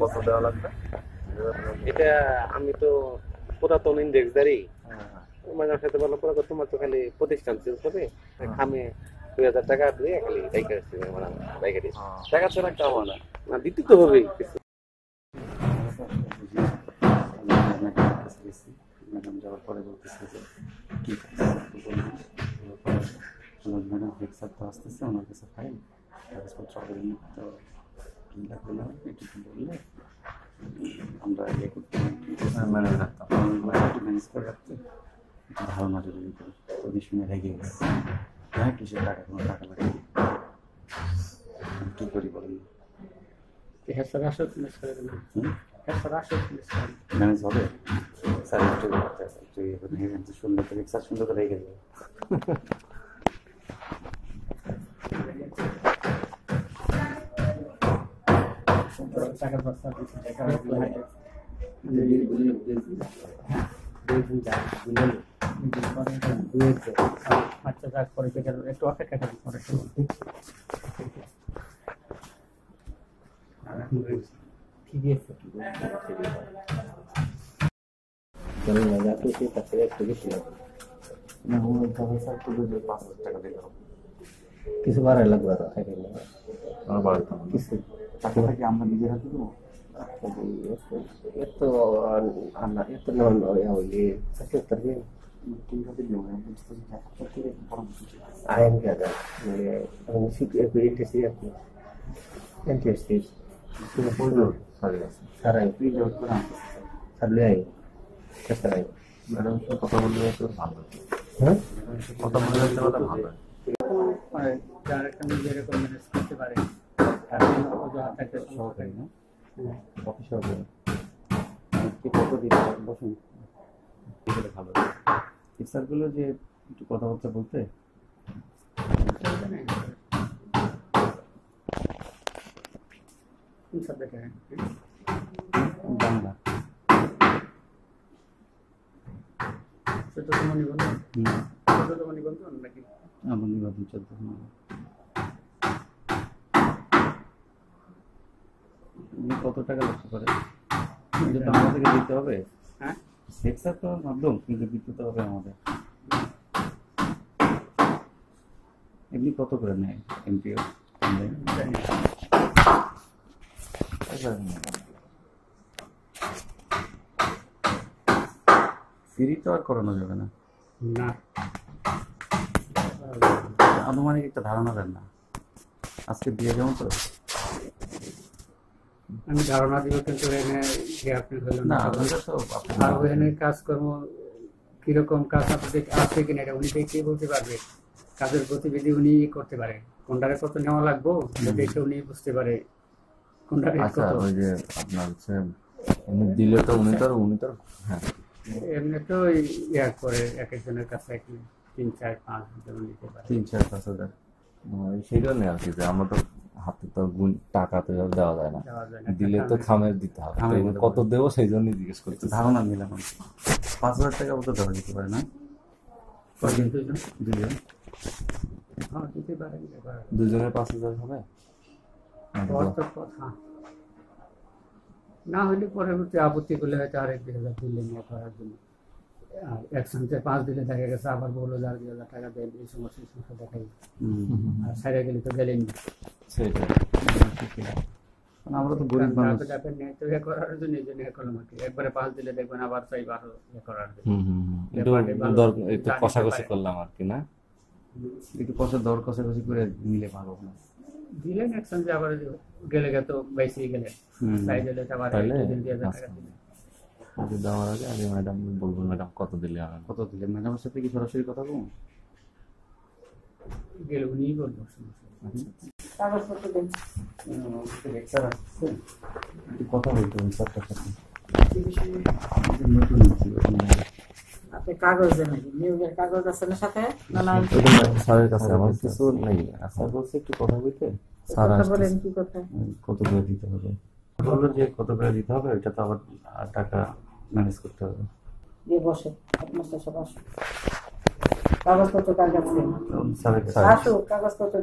কত দেওয়া লাগবে। এটা আমি তো পুরাতন ইন্ডেক্সদারি হ্যাঁ, হ্যাঁ। ম্যাডাম সাথে বললাম পরে তোমার তো খালি প্রতিষ্ঠান চেঞ্জ হবে আমি দুই হাজার টাকা দিয়ে খালি বাইকে আসছি বাইকে দিচ্ছি হ্যাঁ। টাকা ছাড়া একটা হবে না। না দিতে তো হবেই কিছু। ম্যাডাম যাওয়ার পরে বলতেছে যে কি ম্যাডাম হেড স্যার তো আসতেছে ওনার কাছে ফাইল কাগজপত্র তো রাখতাম ম্যানেজ করে উনি শুনে রেগে গেছে হ্যাঁ কিসের টাকা কোনো টাকা লাগে করি বলেন ম্যানেজ হবে স্যার একটু সুন্দর করে রেখে দেবে লাগে দুই দিন যাক বুঝলেন দুয়েছে আচ্ছা যাক পরে একটু অপেক্ষা করেন পরে ঠিক আছে। চলো না আমার পাঁচ হাজার টাকা দিতে হবে কিছু বাড়াই লাগবে আর থাকে না আর বাড়তাম না। কিছু টাকাটা কি আমরা নিজের হাতে দেবো এত আনা এত নন ওই সাথে তবে কীভাবে দেবো আমি বুঝতে পারছি যে আপনার থেকে পরামর্শ চাই। আইন কাদা মানে আমি শিখে এপিএসসি আপনি এনটিএসসি কিন্তু প্রয়োজন সারি আছে সারাই প্লিজ আউট করে আনতেছি স্যার সারলে আই সারাই ম্যাডাম সাথে কথা বললে একটু ভালো হতো। হ্যাঁ কথা বললে একটু কথা ভালো মানে যার একটা নিজে এরকম ম্যানেজ করতে পারে। তার জন্য অজুহাত থাকতে সহকারী না? হ্যাঁ। অফিস সহকারী। কত দিতে বসুন। হলে ভালো? যে একটু কথাবার্তা বলতে? বাংলা। চোদ্দতম নিবন্ধন? চোদ্দতম নিবন্ধন নাকি? আমার নিবেদন চোদ্দ উনি কত টাকা লাগতে পারে? কিন্তু তো আমাদেরকে দিতে হবে। হ্যাঁ? সেক্সার তো মাধ্যম কিন্তু দিতে হবে আমাদের। এমনি কত করে নেয় এমপিও? ফ্রি তো আর করানো যাবে না। না। আনুমানিক একটা ধারণা দেন না। আজকে দিয়ে যাব তো আমি ধারণা দিব কিন্তু এনে আপনি হলো না না তো আপনার- আর ওখানে কাজকর্ম কীরকম কাজ আপনাদের আছে কিনা এটা উনি দেখে বলতে পারবে। কাজের গতিবিধি উনি করতে পারে। কোনটারে কত নেওয়া লাগবো দেখে উনি বুঝতে পারে কোনটারে আচ্ছা কত। ওই যে আপনার হচ্ছে উনি দিলে তো উনি তো উনি তো হ্যাঁ। এমনি তো ইয়া করে এক একজনের কাছে এক তিন চার পাঁচ যেমন নিতে পারে। তিন চার পাঁচ হাজার। সেই জন্য আর কি যে আমরা তো হাতে তো গুণ টাকা তো দেওয়া যায় না। দিলে তো খামের দিতে হবে। কত দেবো সেই জন্যই জিজ্ঞেস করছি ধারণা নিলাম পাঁচ হাজার টাকা মতো দেওয়া যেতে পারে না। দুজন হ্যাঁ দুজনের পাঁচ হাজার হবে? না হলে পরবর্তী আপত্তি করলে হয়তো আরেক দুই হাজার নিয়ে করার জন্য। আর একসঙ্গে পাঁচ দিলে দেখা গেছে আবার বলল যার দুই হাজার টাকা দেন এই সমস্যা এই সমস্যা দেখাই। আর সাইডে গেলে তো গেলেন সেটাই। আমরা তো গরিব মানুষ। করার জন্য এই জন্য করলাম আর একবারে পাঁচ দিলে দেখবেন আবার চাইব আরও ইয়ে করার জন্য। কষাকষি করলাম আর কি না? একটু পয়সা দর কষাকষি করে নিলে ভালো না দিলেন একসঙ্গে আবার গেলে গে তো বেশি গেলে। হুম। সাইড হলে তো আবার তাহলে? দুই আচ্ছা। দেওয়ার আগে আগে ম্যাডাম বলব ম্যাডাম কত দিলে হবে কত দিলে? ম্যাডামের সাথে কি সরাসরি কথা বলব? গেলে উনিই বলব সমস্যা নেই। কাগজপত্র দিন লেকচার আসছে। একটু কথা বলতে হবে স্যারটার সাথে আপনি কাগজ নিয়োগের কাগজ আছে না সাথে? না না স্যারের কাছে আমার কিছু নেই। স্যার বলছে একটু কথা বলতে। স্যার বলেন কি কথা? কত করে দিতে হবে? বলল যে কত করে দিতে হবে এটা তো আবার টাকা ম্যানেজ করতে হবে। দিয়ে বসে আপনার সব আসুন কাগজপত্র কার কাছে? আসুক কাগজপত্র